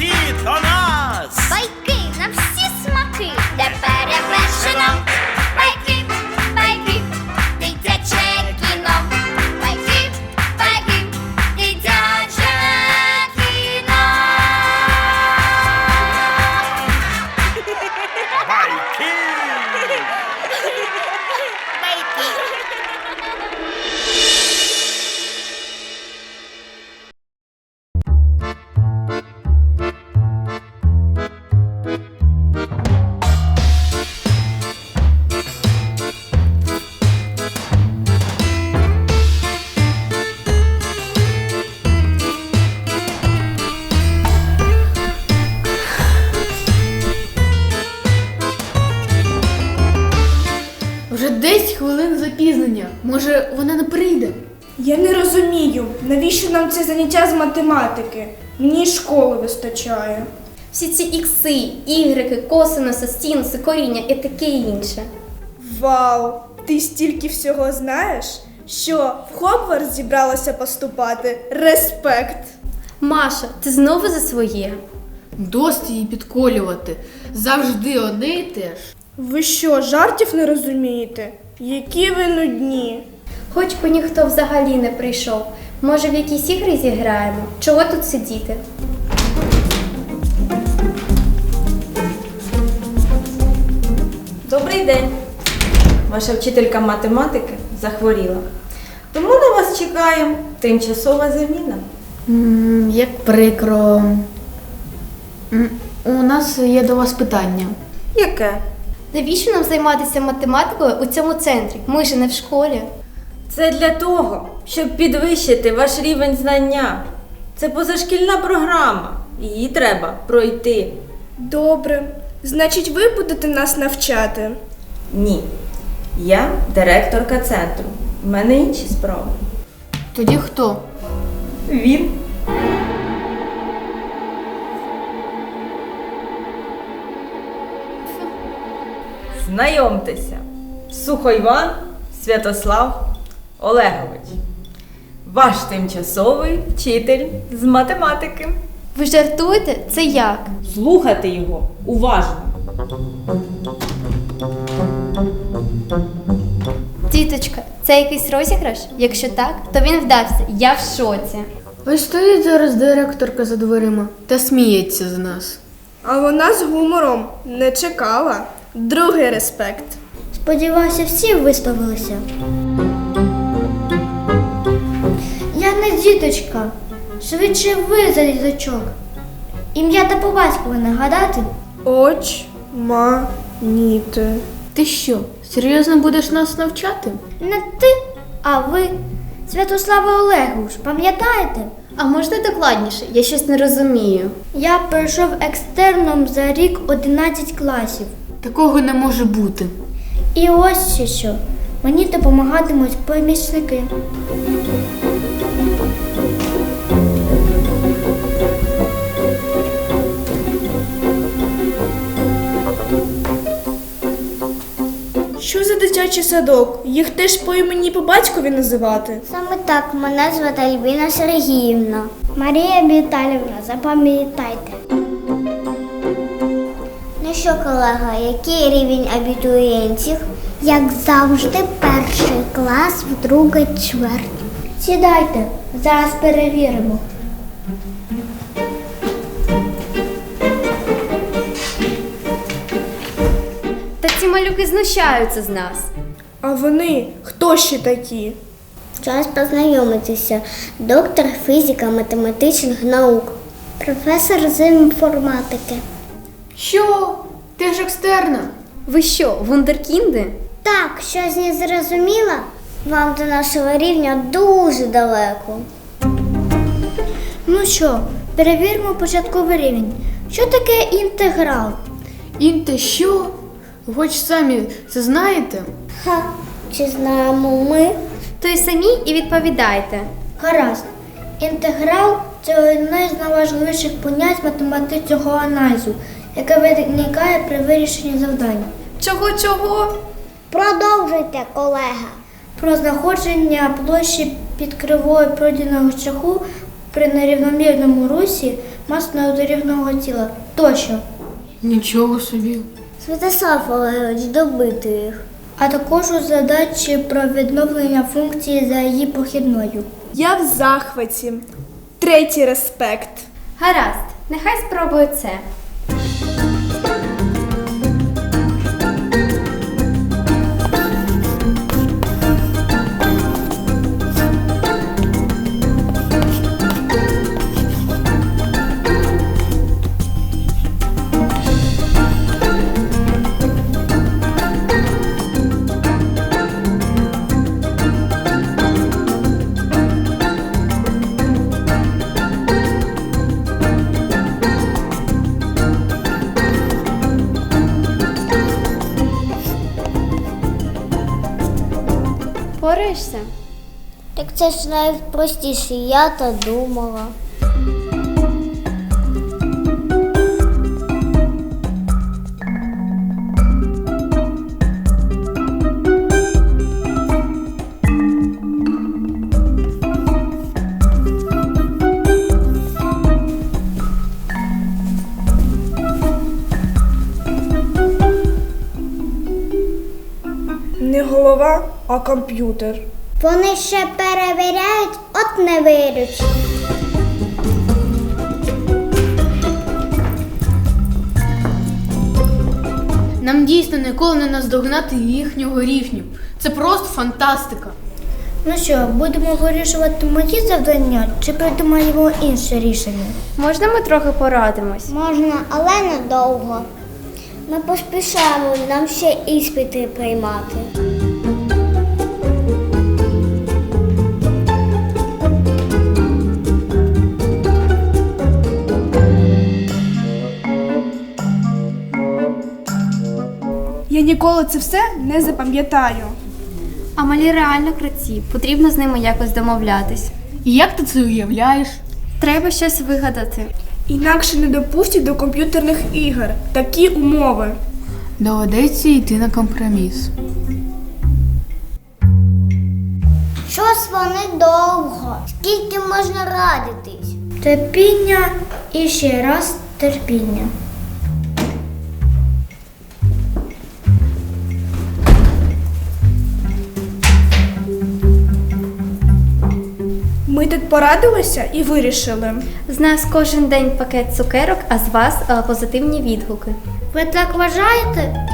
Sheath on Вже 10 хвилин запізнення. Може, вона не прийде? Я не розумію, навіщо нам це заняття з математики? Мені школи вистачає. Всі ці ікси, ігреки, косинуси, синуси, коріння і таке інше. Вау! Ти стільки всього знаєш, що в Хогвартс зібралася поступати. Респект! Маша, ти знову за своє. Досить її підколювати. Завжди одне і те ж. Ви що, жартів не розумієте? Які ви нудні? Хоч би ніхто взагалі не прийшов. Може, в якісь ігри зіграємо? Чого тут сидіти? Добрий день. Ваша вчителька математики захворіла. Тому на вас чекає тимчасова заміна. М, Як прикро. М, У нас є до вас питання. Яке? Навіщо нам займатися математикою у цьому центрі? Ми ж не в школі. Це для того, щоб підвищити ваш рівень знання. Це позашкільна програма. Її треба пройти. Добре. Значить, ви будете нас навчати. Ні. Я директорка центру. У мене інші справи. Тоді хто? Він. Знайомтеся. Сухо Іван Святослав Олегович. Ваш тимчасовий вчитель з математики. Ви жартуєте? Це як? Слухати його уважно. Тіточка, це якийсь розіграш? Якщо так, то він вдався. Я в шоці. Ось стоїть зараз директорка за дверима та сміється з нас. А вона з гумором не чекала. Другий респект. Сподіваюся, всі виставилися. Я не діточка. Швидше ви за діточок. Ім'я та по батькові нагадати? Оч, ма, ніти. Ти що, серйозно будеш нас навчати? Не ти, а ви. Святослава Олегович, пам'ятаєте? А можна докладніше? Я щось не розумію. Я пройшов екстерном за рік 11 класів. Такого не може бути. І ось ще що. Мені допомагатимуть помічники. Що за дитячий садок? Їх теж по імені по батькові називати. Саме так мене звати Альбіна Сергіївна. Марія Віталівна, запам'ятайте. Ну що, колега, який рівень абітурієнтів? Як завжди, перший клас в друга чверть. Сідайте, зараз перевіримо. Та ці малюки знущаються з нас. А вони хто ще такі? Час познайомитися. Доктор фізико-математичних наук, професор з інформатики. Що? Ти ж екстерна. Ви що, вундеркінди? Так, щось не зрозуміла? Вам до нашого рівня дуже далеко. Ну що, перевіримо початковий рівень. Що таке інтеграл? Інте що? Ви Хоч самі це знаєте? Ха, чи знаємо ми? То й самі і відповідайте. Гаразд. Інтеграл це одне з найважливіших понять математичного аналізу, яке виникає при вирішенні завдань. Чого чого? Продовжуйте, колега. Про знаходження площі під кривою пройденого шляху при нерівномірному русі масного дорівного тіла тощо. Нічого собі. Святослав Олегович, добити їх. А також у задачі про відновлення функції за її похідною. Я в захваті. Третій респект. Гаразд, нехай спробую це. Впораєшся? Так це ж найпростіше, я та думала. Не голова, а комп'ютер. Вони ще перевіряють, от не виручу. Нам дійсно ніколи не наздогнати їхнього рівню. Це просто фантастика. Ну що, будемо вирішувати мої завдання чи придумаємо інше рішення? Можна ми трохи порадимось? Можна, але недовго. Ми поспішаємо, нам ще іспити приймати. Я ніколи це все не запам'ятаю. А малі реально круті, потрібно з ними якось домовлятись. І як ти це уявляєш? Треба щось вигадати. Інакше не допустять до комп'ютерних ігор. Такі умови. Доведеться йти на компроміс. Щось вони довго. Скільки можна радитись? Терпіння і ще раз терпіння. Ми тут порадилися і вирішили. З нас кожен день пакет цукерок, а з вас е, позитивні відгуки. Ви так вважаєте?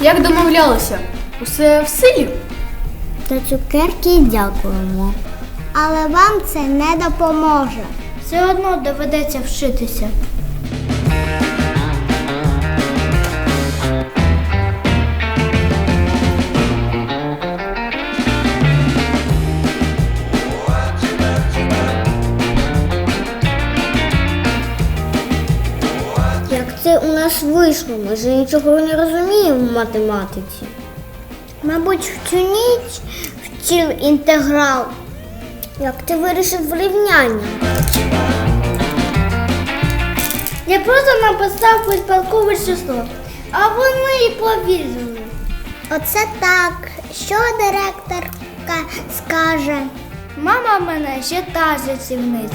Як домовлялися? Усе в силі? За цукерки дякуємо. Але вам це не допоможе. Все одно доведеться вчитися. Це у нас вийшло? Ми ж нічого не розуміємо в математиці. Мабуть, в цю ніч вчив інтеграл. Як ти вирішив рівняння? Я просто написав підпалкове число, а вони і повірили. Оце так. Що директорка скаже? Мама в мене ще та жартівниця.